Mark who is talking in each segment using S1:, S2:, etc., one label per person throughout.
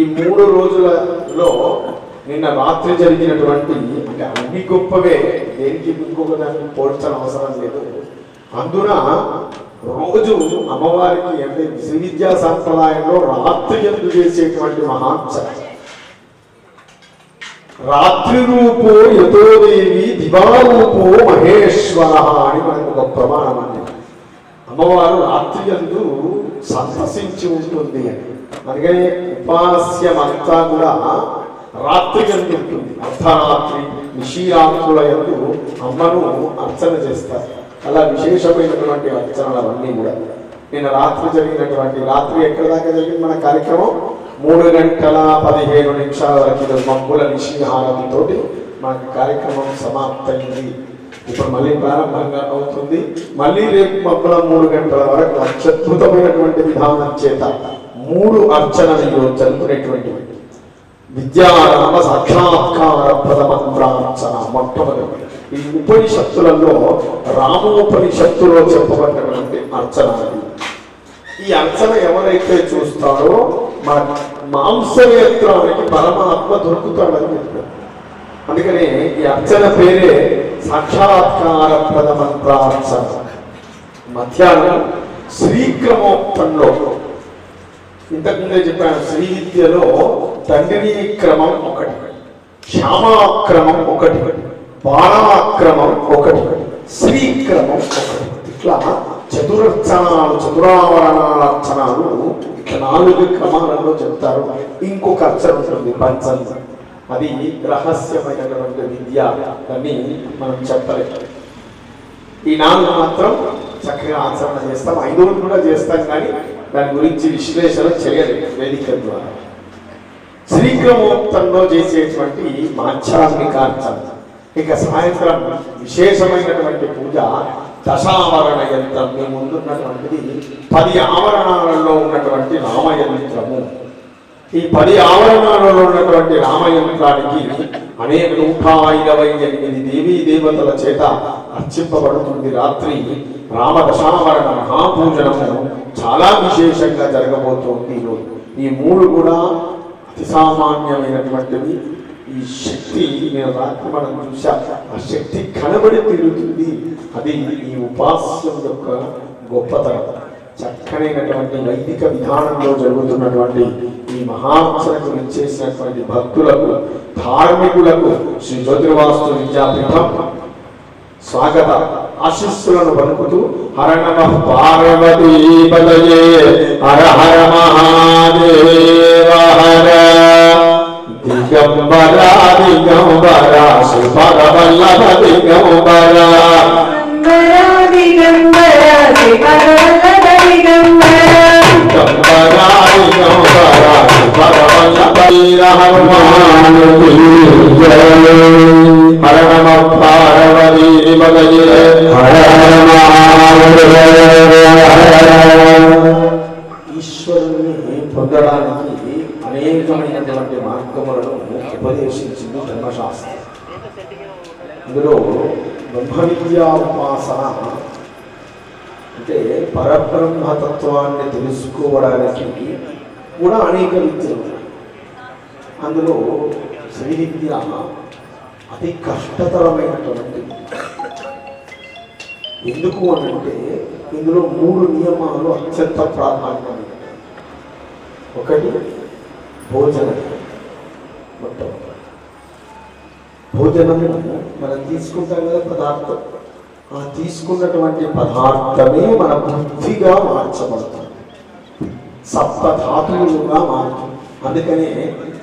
S1: ఈ మూడు రోజులలో నిన్న రాత్రి జరిగినటువంటి అన్ని గొప్పవే దేనికి ఇంకొక దానికి పోల్చడం అవసరం లేదు అందున రోజు అమ్మవారికి అంటే విశ్వవిద్యా సంప్రదాయంలో రాత్రి ఎందు చేసేటువంటి మహాంశ రాత్రి రూపో యథోదేవి దివారూపో మహేశ్వర అని మనకు ఒక ప్రమాణం అండి అమ్మవారు రాత్రి ఎందు సంతసించి ఉంటుంది అని అందుకని ఉపాస్యం అంతా కూడా రాత్రి కలిగి ఉంటుంది అర్ధరాత్రి నిషీరాత్రుల ఎందు అమ్మను అర్చన చేస్తారు అలా విశేషమైనటువంటి అర్చనలు అవన్నీ కూడా నిన్న రాత్రి జరిగినటువంటి రాత్రి ఎక్కడ దాకా జరిగింది మన కార్యక్రమం మూడు గంటల పదిహేను నిమిషాల వరకు మబ్బుల నిషీహారంతో మనకు కార్యక్రమం సమాప్తమైంది ఇప్పుడు మళ్ళీ ప్రారంభంగా అవుతుంది మళ్ళీ రేపు మొక్కల మూడు గంటల వరకు అత్యద్భుతమైనటువంటి విధానం చేత మూడు అర్చనలు జరుపుకునేటువంటి విద్యానామ సాక్షాత్కార ప్రథమంత్రార్చన మొట్టమొదటి ఈ ఉపనిషత్తులలో రామోపనిషత్తులో చెప్పబడినటువంటి అర్చన ఈ అర్చన ఎవరైతే చూస్తారో మన మాంసవేత్రానికి పరమాత్మ దొరుకుతాడని చెప్పారు అందుకని ఈ అర్చన పేరే సాక్షాత్కార ప్రథమంత్రార్చన మధ్యాహ్నం శ్రీక్రమోత్తంలో ఇంతకుముందే చెప్పాను శ్రీ విద్యలో తండ్రి క్రమం ఒకటి క్షామాక్రమం ఒకటి బాణాక్రమం ఒకటి శ్రీక్రమం ఒకటి ఇట్లా చతురర్చనాలు చతురావరణాలర్చనాలు ఇట్లా నాలుగు క్రమాలలో చెప్తారు ఇంకొక అర్చన ఉంటుంది పంచంగా అది రహస్యమైనటువంటి విద్య అని మనం చెప్పలేదు ఈ నాలుగు మాత్రం చక్కగా ఆచరణ చేస్తాం ఐదు కూడా చేస్తాం కానీ దాని గురించి విశ్లేషణ చేయలేదు వేదిక ద్వారా శ్రీక్రమోక్తంలో చేసేటువంటి మాధ్యాత్మికార్చన ఇక సాయంత్రం విశేషమైనటువంటి పూజ దశావరణ యంత్రం మీ ముందున్నటువంటిది పది ఆవరణాలలో ఉన్నటువంటి రామయంత్రము ఈ పది ఆవరణాలలో ఉన్నటువంటి రామయంత్రానికి అనేక నూట ఇరవై ఎనిమిది దేవీ దేవతల చేత అర్చింపబడుతుంది రాత్రి రామదశావరణ మహాపూజనము చాలా విశేషంగా జరగబోతోంది ఈ మూడు కూడా అతి సామాన్యమైనటువంటివి ఈ శక్తి నేను రాత్రి మనం చూసా ఆ శక్తి కనబడి తిరుగుతుంది అది ఈ ఉపాసం యొక్క గొప్పతనం చక్కనైనటువంటి వైదిక విధానంలో జరుగుతున్నటువంటి ఈ మహాంసలకు ఇచ్చేసినటువంటి భక్తులకు ధార్మికులకు శ్రీ జ్యోతిర్వాసు విద్యాపీఠం స్వాగత ఆశిస్సులను పలుకుతూ హర నమ పార్వతీపదయే హర హర మహాదేవ హర దిగంబరా దిగంబర సుభగ వల్లభ దిగంబరా హనుమాన్ హర నమ పార్వతీ ఈశ్వరుణ్ణి పొందడానికి అనేకమైనటువంటి మార్గములను ఉపదేశించింది ధర్మశాస్త్రం ఇందులో బ్రహ్మ అంటే పరబ్రహ్మతత్వాన్ని తెలుసుకోవడానికి కూడా అనేక విద్యలు ఉన్నాయి అందులో శ్రీవిద్య అతి కష్టతరమైనటువంటి ఎందుకు అని అంటే ఇందులో మూడు నియమాలు అత్యంత ప్రాధాన్యమైన ఒకటి భోజనం మొత్తం భోజనము మనం తీసుకుంటాం కదా పదార్థం ఆ తీసుకున్నటువంటి పదార్థమే మన బుద్ధిగా మార్చబడుతుంది సప్తధాతులుగా మారుతుంది అందుకనే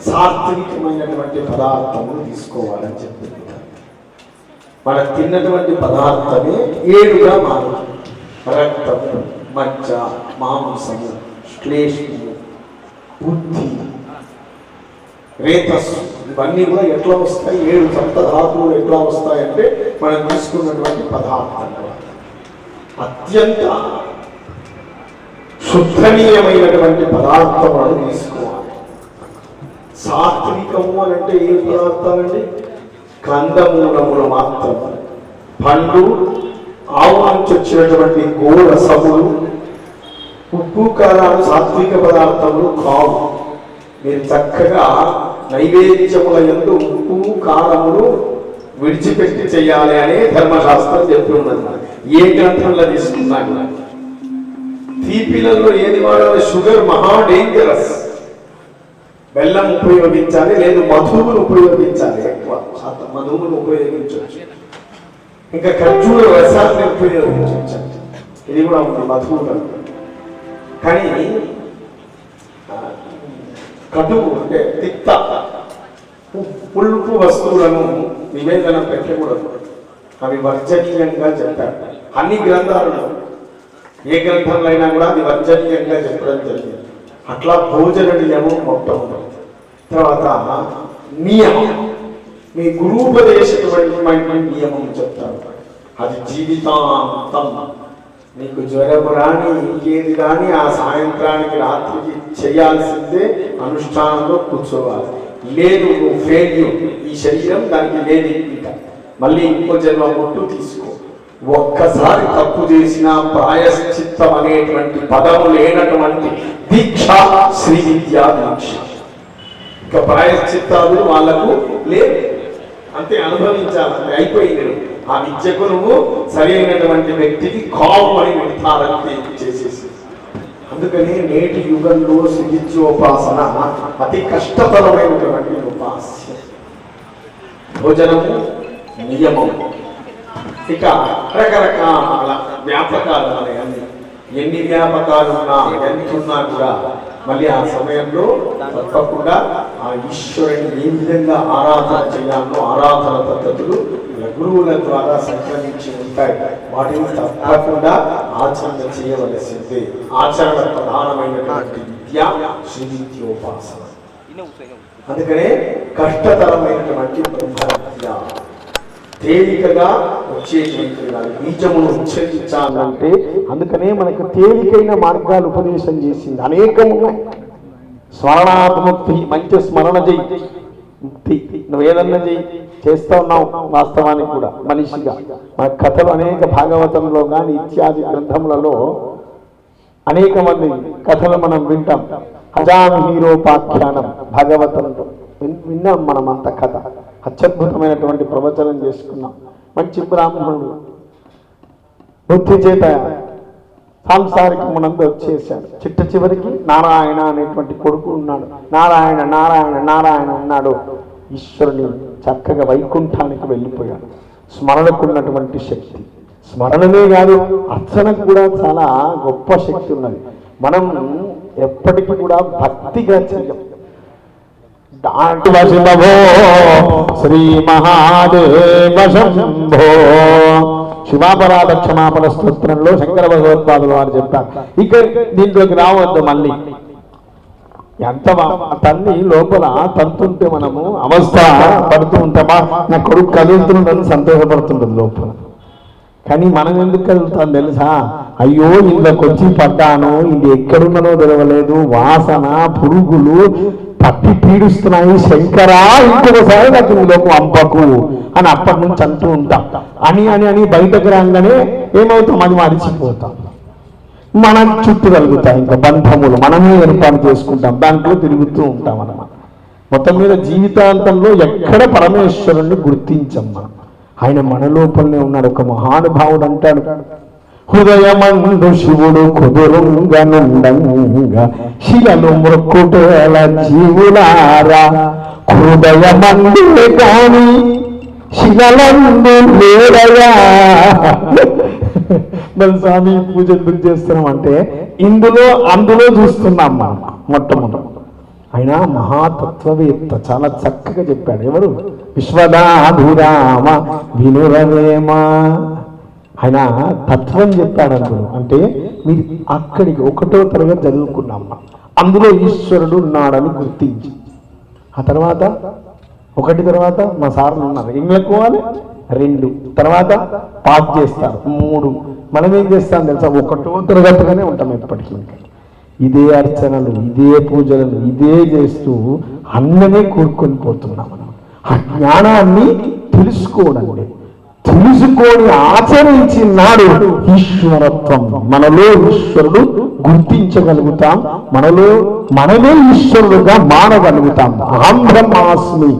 S1: సాత్వికమైనటువంటి పదార్థములు తీసుకోవాలని చెప్తున్నారు మనం తిన్నటువంటి పదార్థమే ఏడుగా మారుతుంది రక్తము మజ్జ మాంసము శ్లేష్ము బుద్ధి రేతస్సు ఇవన్నీ కూడా ఎట్లా వస్తాయి ఏడు ధాతువులు ఎట్లా వస్తాయంటే మనం తీసుకున్నటువంటి పదార్థం అత్యంత శుద్ధనీయమైనటువంటి పదార్థములను తీసుకోవాలి సాత్వికము అని అంటే ఏ పదార్థాలండి కందమూలములు మాత్రం పండు ఆవు నుంచి వచ్చినటువంటి గోరసములు ఉప్పు కారాలు సాత్విక పదార్థములు కావు మీరు చక్కగా నైవేద్యముల ఎందు ఉప్పు కారములు విడిచిపెట్టి చేయాలి అనే ధర్మశాస్త్రం చెప్పి ఉన్నది ఏ గ్రంథంలో తీసుకున్నాను తీపిలలో ఏది వాడాలి షుగర్ మహా డేంజరస్ బెల్లం ఉపయోగించాలి లేదు మధువును ఉపయోగించాలి మధువును ఉపయోగించవచ్చు ఇంకా ఖర్జూర రసాన్ని ఉపయోగించవచ్చు ఇది కూడా ఉంది మధువులో కానీ కటువు అంటే తిత్త పుల్పు వస్తువులను నివేదన పెట్టకూడదు అవి వర్జనీయంగా చెప్పారు అన్ని గ్రంథాలను ఏ గ్రంథంలో అయినా కూడా అది వర్జనీయంగా చెప్పడం జరిగింది అట్లా భోజన నియమం మొట్టమొదటి తర్వాత నియమం మీ గురుపదేశమైనటువంటి నియమం చెప్తారు అది జీవితాంతం నీకు జ్వరము రాని ఇంకేది రాని ఆ సాయంత్రానికి రాత్రికి చేయాల్సిందే అనుష్ఠానంలో కూర్చోవాలి లేదు నువ్వు ఈ శరీరం దానికి లేని మళ్ళీ ఇంకో జన్మ ముట్టు తీసుకో ఒక్కసారి తప్పు చేసిన ప్రాయశ్చిత్తం అనేటువంటి పదము లేనటువంటి దీక్ష శ్రీ విద్యా దీక్ష ఇక ప్రాయశ్చిత్తాలు వాళ్లకు లేదు అంతే అనుభవించాలంటే అయిపోయింది ఆ విద్యకు నువ్వు సరైనటువంటి వ్యక్తికి కావు అని నిర్ధారణ చేసేసి అందుకని నేటి యుగంలో సుగిత్యోపాసన అతి కష్టతరమైనటువంటి ఉపాసన భోజనము నియమము ఇక రకరకాల వ్యాపకాలు అన్ని ఎన్ని వ్యాపకాలు ఉన్నా ఉన్నా కూడా మళ్ళీ ఆ సమయంలో తప్పకుండా ఆ ఈశ్వరుని ఏ విధంగా ఆరాధన చేయాలో ఆరాధన పద్ధతులు గురువుల ద్వారా సంక్రమించి ఉంటాయి వాటిని తప్పకుండా ఆచరణ చేయవలసింది ఆచరణ ప్రధానమైనటువంటి విద్య శ్రీనిత్యోపాసన అందుకనే కష్టతరమైనటువంటి బ్రహ్మ విద్య తేలికగా వచ్చేటువంటి బీజమును ఉచ్చరించాలంటే అందుకనే మనకు తేలికైన మార్గాలు ఉపదేశం చేసింది అనేకమున్నాయి స్మరణాత్మక్తి మంచి స్మరణ చేయి ముక్తి నువ్వేదన్నా చేయి చేస్తా ఉన్నావు వాస్తవానికి కూడా మనిషిగా మన కథలు అనేక భాగవతంలో కానీ ఇత్యాది గ్రంథములలో అనేక మంది కథలు మనం వింటాం హీరో పాఖ్యానం భాగవతంలో విన్నాం మనమంత కథ అత్యద్భుతమైనటువంటి ప్రవచనం చేసుకున్నాం మంచి బ్రాహ్మణుడు బుద్ధి చేత మనందు వచ్చేసాడు చిట్ట చివరికి నారాయణ అనేటువంటి కొడుకు ఉన్నాడు నారాయణ నారాయణ నారాయణ ఉన్నాడు ఈశ్వరుని చక్కగా వైకుంఠానికి వెళ్ళిపోయాడు స్మరణకు ఉన్నటువంటి శక్తి స్మరణనే కాదు అర్చనకు కూడా చాలా గొప్ప శక్తి ఉన్నది మనం ఎప్పటికీ కూడా భక్తిగా చేయం దాంట్లో శ్రీ మహాదేవ శంభో శివాపరాధ క్షమాపణ స్తోత్రంలో శంకర భగవత్పాదులు వారు చెప్తారు ఇక దీంట్లోకి రావద్దు మళ్ళీ ఎంత తల్లి లోపల తంతుంటే మనము అవస్థ పడుతూ ఉంటామా నా కొడుకు కదులుతుందని సంతోషపడుతుంటుంది లోపల కానీ మనం ఎందుకు కదులుతాం తెలుసా అయ్యో ఇంట్లోకి వచ్చి పడ్డాను ఇది ఎక్కడున్నదో తెలవలేదు వాసన పురుగులు పత్తి పీడుస్తున్నాయి శంకరా ఇంకొకసారి నాకు లోకం అంపకు అని అప్పటి నుంచి అంటూ ఉంటాం అని అని అని బయటకు రాగానే ఏమవుతాం అది మరిచిపోతాం మన చుట్టూ కలుగుతాయి ఇంకా బంధములు మనమే ఏర్పాటు చేసుకుంటాం దాంట్లో తిరుగుతూ ఉంటాం అన్నమాట మొత్తం మీద జీవితాంతంలో ఎక్కడ పరమేశ్వరుణ్ణి గుర్తించం మనం ఆయన మన లోపలనే ఉన్నాడు ఒక మహానుభావుడు అంటాడు హృదయమండు శివుడు కుదురుంగనుండంగా శిలను మృక్కుటేల జీవులారా హృదయమండు కాని శిలలందు లేడయా మరి స్వామి పూజ ఎందుకు చేస్తున్నాం అంటే ఇందులో అందులో చూస్తున్నాం మనం మొట్టమొదట ఆయన మహాతత్వవేత్త చాలా చక్కగా చెప్పాడు ఎవరు విశ్వదాభిరామ వినురేమా ఆయన తత్వం చెప్పాడు అప్పుడు అంటే మీరు అక్కడికి ఒకటో తరగతి చదువుకున్నాం అందులో ఈశ్వరుడు ఉన్నాడని గుర్తించి ఆ తర్వాత ఒకటి తర్వాత మా సార్లు ఉన్నారు ఇంగ్లకు రెండు తర్వాత పాక్ చేస్తారు మూడు మనం ఏం చేస్తాం తెలుసా ఒకటో తరగతిగానే ఉంటాం ఎప్పటికీ ఇదే అర్చనలు ఇదే పూజలను ఇదే చేస్తూ అన్ననే కోరుకొని పోతున్నాం మనం ఆ జ్ఞానాన్ని తెలుసుకోవడం తెలుసుకొని ఆచరించినాడు ఈశ్వరత్వం మనలో ఈశ్వరుడు గుర్తించగలుగుతాం మనలో మనమే ఈశ్వరుడుగా మానగలుగుతాం అహం బ్రహ్మాస్మి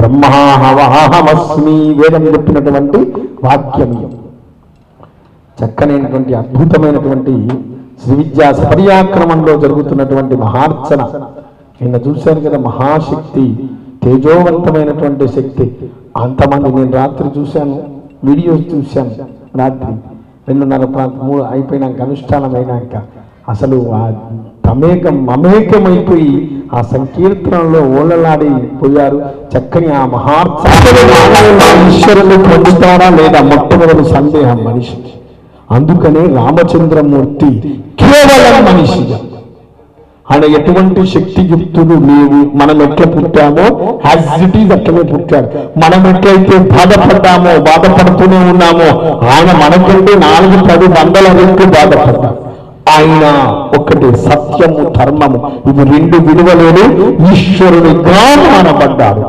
S1: బ్రహ్మాహమస్మి వేదం చెప్పినటువంటి వాక్యం చక్కనైనటువంటి అద్భుతమైనటువంటి శ్రీ విద్యా సపర్యాక్రమంలో జరుగుతున్నటువంటి మహార్చన నిన్న చూశాను కదా మహాశక్తి తేజోవంతమైనటువంటి శక్తి అంతమంది నేను రాత్రి చూశాను వీడియోస్ చూశాం రాత్రి రెండున్నర ప్రాంతం మూడు అయిపోయినాక అనుష్ఠానమైనాక అసలు ఆ తమేకం మమేకమైపోయి ఆ సంకీర్తనలో ఓలలాడి పోయారు చక్కని ఆ మహాశ్వరుని పొందుతారా లేదా మొట్టమొదటి సందేహం మనిషి అందుకనే రామచంద్రమూర్తి కేవలం మనిషిగా ఆయన ఎటువంటి శక్తియుక్తుడు నీవు మనం ఎట్లా పుట్టామో యాజ్ అట్లనే పుట్టాడు మనం ఎట్లయితే బాధపడ్డామో బాధపడుతూనే ఉన్నామో ఆయన మనకంటే నాలుగు పది వందల రెండు బాధపడ్డాడు ఆయన ఒకటి సత్యము ధర్మము ఇవి రెండు విలువలేని ఈశ్వరుడిగా మానబడ్డాడు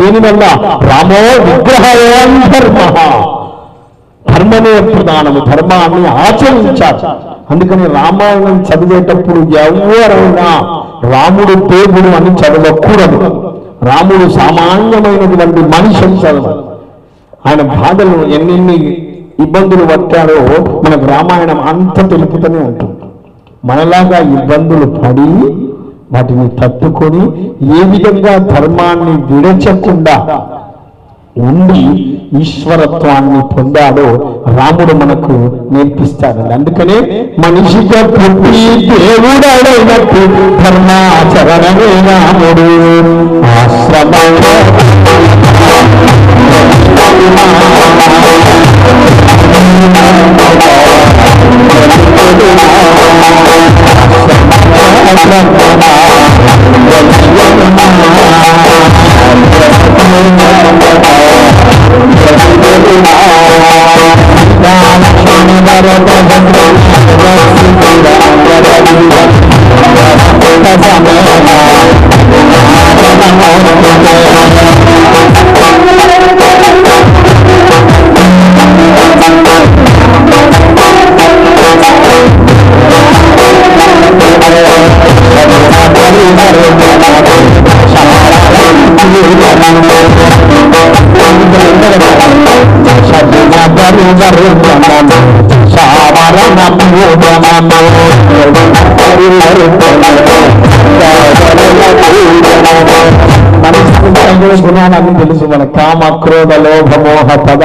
S1: దేనివల్ల రామో విగ్రహ ధర్మ ధర్మమే ప్రధానము ధర్మాన్ని ఆచరించాలి అందుకని రామాయణం చదివేటప్పుడు ఎవరైనా రాముడు పేగుడు అని చదవకూడదు రాముడు సామాన్యమైనటువంటి మనిషి అని చదవాలి ఆయన బాధలు ఎన్నెన్ని ఇబ్బందులు పట్టాడో మనకు రామాయణం అంత తెలుపుతూనే ఉంటుంది మనలాగా ఇబ్బందులు పడి వాటిని తట్టుకొని ఏ విధంగా ధర్మాన్ని విడచకుండా ఉండి ఈశ్వరత్వాన్ని పొందాడో రాముడు మనకు నేర్పిస్తాడు అందుకనే మనిషిగా పుట్టి దేవుడైనట్టు ధర్మాచరణమే రాముడు ఆశ్రమ గుణాలని తెలుసు మన కామ క్రోధ లోభమోహ పద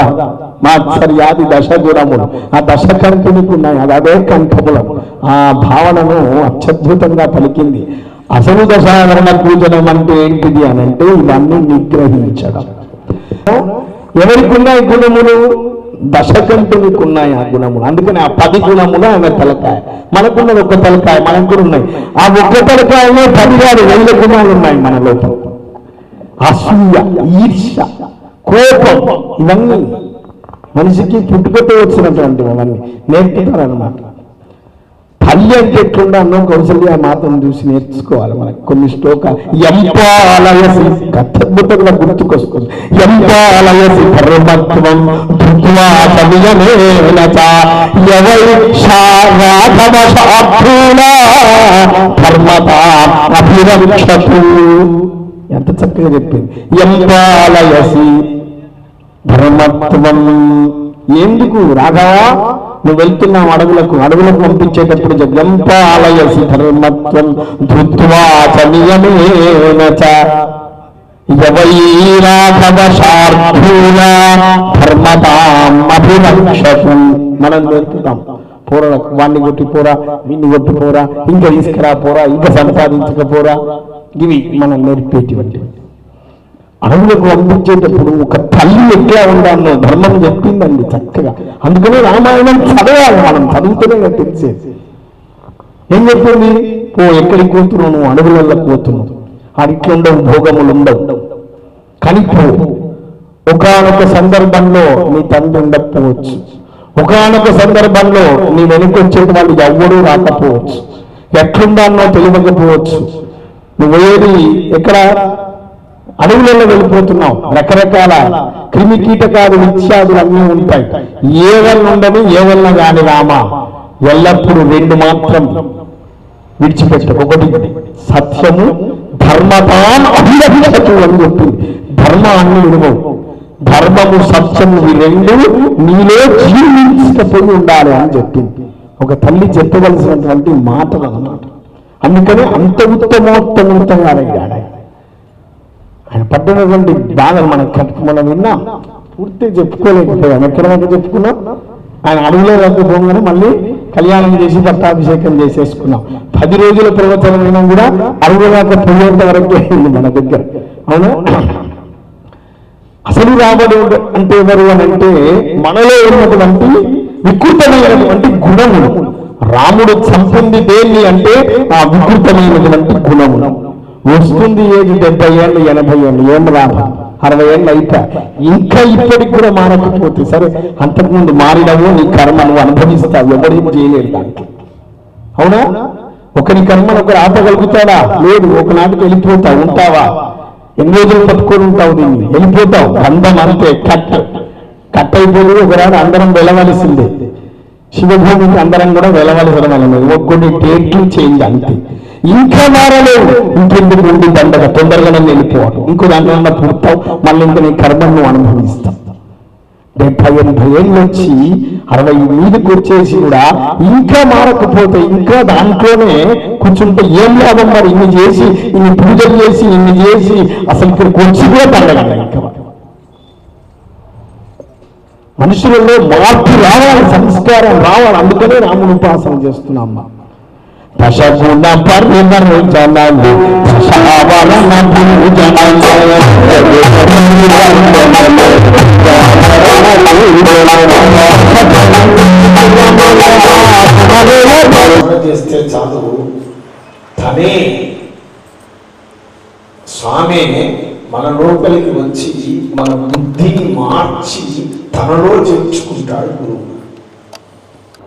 S1: మాత్సర్యాది దశ గుణములు ఆ దశ కంకునికి ఉన్నాయి అది అదే కంఠములం ఆ భావనను అత్యద్భుతంగా పలికింది అసలు దశావరణ పూజనం అంటే ఏంటిది అని అంటే ఇవన్నీ నిగ్రహించడం ఎవరికి ఉన్నాయి గుణములు దశకంటే మీకు ఉన్నాయి ఆ గుణములు అందుకని ఆ పది గుణములు ఆమె తలకాయ మనకున్నది ఒక్క తలకాయ మనకు కూడా ఉన్నాయి ఆ ఒక్క తలకాయలో పదివారు వేల గుణాలు ఉన్నాయి మన లోపల అసూయ ఈర్ష కోపం ఇవన్నీ మనిషికి పుట్టుకతో వచ్చినటువంటివి అవన్నీ నేర్పుతారనమాట తల్లి అంటే ఎట్లుండా అన్నం కౌశల్య మాతను చూసి నేర్చుకోవాలి మనకు కొన్ని శ్లోక ఎంపాలయసి అద్భుతంగా గుర్తుకొస్తుంది ఎంపాలయసి పరమత్వం అభిరక్షతు ఎంత చక్కగా చెప్పింది ఎంపాలయసి ధర్మత్వం ఎందుకు రాఘవా నువ్వు వెళ్తున్నావు అడవులకు అడవులకు పంపించేటప్పుడు జగంప ఆలయసి ధర్మత్వం ధృత్వాచనియమేనచ యవైరాఘవ శార్ధూల ధర్మతామభిరక్షసం మనం వెళ్తున్నాం పోరా వాణ్ణి కొట్టిపోరా వీణ్ణి కొట్టిపోరా ఇంకా తీసుకురా పోరా ఇంకా సంపాదించకపోరా ఇవి మనం నేర్పేటివంటివి అడవులకు పంపించేటప్పుడు ఒక తల్లి ఎట్లా ఉండాలో ధర్మం చెప్పిందండి చక్కగా అందుకనే రామాయణం చదవాలి మనం చదువుతూనే తెలిసేది ఏం చెప్పింది ఓ ఎక్కడికి పోతున్నావు నువ్వు అడవులలో పోతున్నావు అడిట్లు ఉండవు భోగములు ఉండవు కానీ ఒకనొక సందర్భంలో నీ తండ్రి ఉండకపోవచ్చు ఒకనొక సందర్భంలో నీ వెనుకొచ్చేటి వాళ్ళు ఎవ్వరూ రాకపోవచ్చు ఎట్లుండాలో తెలియకపోవచ్చు నువ్వేది ఎక్కడ అడవులలో వెళ్ళిపోతున్నాం రకరకాల క్రిమి కీటకాలు విత్యాదులు అన్నీ ఉంటాయి ఏ వల్ల ఉండదు ఏ వల్ల కాని రామా ఎల్లప్పుడూ రెండు మాత్రం
S2: విడిచిపెట్టకు ఒకటి సత్యము ధర్మతాన్ అభిలభించటం అని చెప్పి అన్ని విడవవు ధర్మము సత్యము ఈ రెండు నీలో జీవించకపోయి ఉండాలి అని చెప్పింది ఒక తల్లి చెప్పవలసినటువంటి మాటలు అన్నమాట అందుకని అంత ఉత్తమోత్తమోత్తంగా అడిగాడు ఆయన పడ్డటువంటి బాధలు మనం మనం విన్నా పూర్తి చెప్పుకోలేకపోయాం ఎక్కడ వరకు చెప్పుకున్నాం ఆయన అడవిలో పోగానే మళ్ళీ కళ్యాణం చేసి పట్టాభిషేకం చేసేసుకున్నాం పది రోజుల ప్రవచనమైన కూడా అరవై దాకా పోయేంత వరకు అయింది మన దగ్గర అవును అసలు రాబడి అంటే ఎవరు అని అంటే మనలో ఉన్నటువంటి వికృతమైనటువంటి గుణములు రాముడు చంపింది దేన్ని అంటే ఆ వికృతమైనటువంటి గుణములు వస్తుంది ఏది డెబ్బై ఏళ్ళు ఎనభై ఏళ్ళు ఏం రాదు అరవై ఏళ్ళు అయితే ఇంకా ఇప్పటికి కూడా మారకపోతే సరే అంతకుముందు మారినవు నీ కర్మ నువ్వు అనుభవిస్తావు ఎవరి చేయలేదు దానికి అవునా ఒకరి కర్మను ఒకరు ఆపగలుగుతాడా లేదు ఒకనాటికి వెళ్ళిపోతావు ఉంటావా ఎన్ని రోజులు పట్టుకొని ఉంటావు దీన్ని వెళ్ళిపోతావు అందం అంతే కట్ కట్ అయిపోయి ఒకరాడు అందరం వెళ్ళవలసిందే శివభూమికి అందరం కూడా వెళ్ళవలసిన వాళ్ళ ఒక్కొన్ని డేట్లు చేంజ్ అంతే ఇంకా మారలేదు ఇంకెందుకు ఉండి దండగ తొందరగానే వెళ్ళిపోవాలి ఇంకో దాంట్లో పుడతావు మళ్ళీ ఇంకా నీ కర్మను అనుభవిస్తాం డెబ్బై ఎనభై ఏళ్ళు వచ్చి అరవై మీది కూర్చేసి కూడా ఇంకా మారకపోతే ఇంకా దాంట్లోనే కూర్చుంటే ఏం లాభం మరి ఇన్ని చేసి ఇన్ని పూజలు చేసి ఇన్ని చేసి అసలు ఇక్కడ కూర్చి కూడా పండగ మనుషులలో మార్పు రావాలి సంస్కారం రావాలి అందుకనే రాముని ఉపాసన చేస్తున్నాం దశగుణ పరిమర్శనలు దశావరణ
S1: పూజనలు చాలు తనే స్వామే మన లోపలికి వచ్చి మన బుద్ధిని మార్చి తనలో చేర్చుకుంటాడు గురువు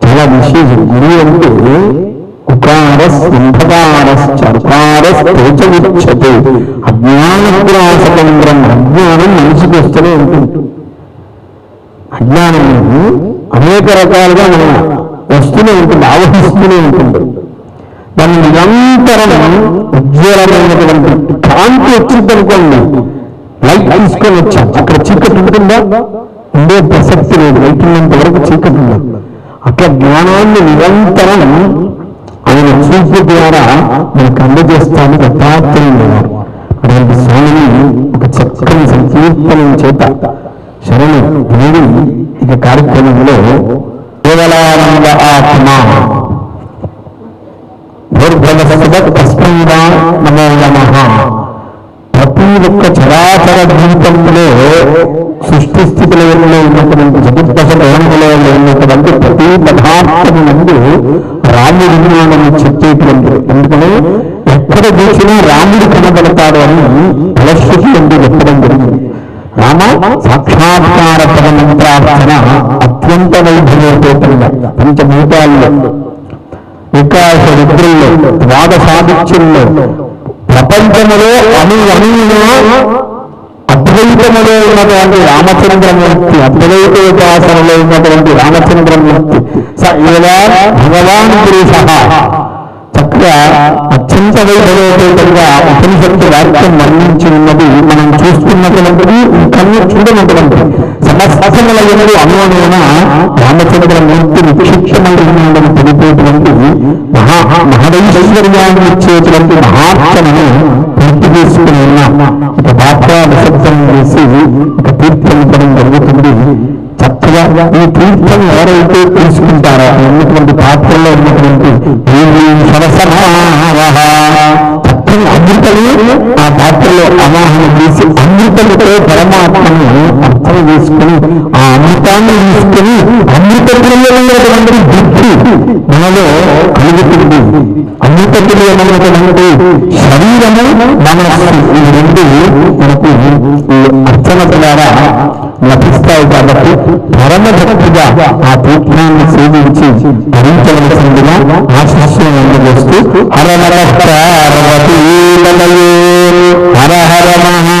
S2: అలా గురువు అంటే చర్కారస్ంధకారశ్చర్కారస్తేచవిచ్చతే అజ్ఞానగ్రాసకం బ్రహ్మ అజ్ఞానం మనిషికి వస్తూనే ఉంటుంది అజ్ఞానం అనేక రకాలుగా మన వస్తూనే ఉంటుంది ఆవహిస్తూనే ఉంటుంది దాన్ని నిరంతరం ఉజ్వలమైనటువంటి కాంతి వచ్చింది అనుకోండి లైట్ తీసుకొని వచ్చాం అక్కడ చీకటి ఉంటుందా ఉండే ప్రసక్తి లేదు లైట్ ఉన్నంత వరకు చీకటి ఉండదు అట్లా జ్ఞానాన్ని నిరంతరం ఆయన చూపు ద్వారా మనకు అందజేస్తాను యథార్థమైనవారు అలాంటి స్వామిని ఒక చక్కని సంకీర్తనం చేత శరణు దేవి ఇక కార్యక్రమంలో కేవలానంద ఆత్మ ప్రతి ఒక్క చరాచర జీవితంలో సృష్టి స్థితిలో ఉన్నటువంటి చతుర్దశ లోకంలో ఉన్నటువంటి ప్రతి పదార్థము నందు రామ్య నిర్మాణం చెప్పేటువంటి ఎందుకంటే ఎక్కడ చూసినా రాముడు కనబడతాడు అని తులసికి ఎందుకు చెప్పడం జరిగింది రామ సాక్షాత్కార పదమంత్రార్థన అత్యంత వైభవోపేతంగా పంచభూతాల్లో వికాస రుద్రుల్లో ద్వాదశాదిత్యుల్లో ప్రపంచములో అని అణువులో అద్వైతములో ఉన్నటువంటి రామచంద్రమూర్తి అద్వైత ఉపాసనలో ఉన్నటువంటి రామచంద్రమూర్తి స భగవాన్ పురుష యొక్క అత్యంత వైభవంగా ఉపనిషత్తు వాక్యం వర్ణించి ఉన్నది మనం చూస్తున్నటువంటిది కన్ను చూడనటువంటి సమస్తముల ఎన్నడు రామచంద్ర మూర్తి నిక్షిప్తమై తెలిపేటువంటి మహా మహదైశ్వర్యాన్ని ఇచ్చేటువంటి మహాత్మను పూర్తి చేసుకుని ఉన్నాం ఒక పాత్ర నిశ్శబ్దం చేసి ఒక తీర్థం ఇవ్వడం జరుగుతుంది చక్కగా ఈ తీర్థం ఎవరైతే తీసుకుంటారో ఉన్నటువంటి పాత్రలో ఉన్నటువంటి అమృతలు ఆ పాత్రలో అవాహన చేసి అమృతలతో పరమాత్మను అర్థం చేసుకుని ఆ అమృతాన్ని తీసుకుని తెలియనటువంటి బుద్ధి మనలో కలుగుతుంది శరీరము రెండు మనకు అర్చన ద్వారా లభిస్తాయి కాబట్టి పరమభక్తిగా ఆ తీర్థాన్ని సేవించి ధరించవలసిందిగా ఆశిస్సును అందజేస్తూ హర నమ హర హర మహా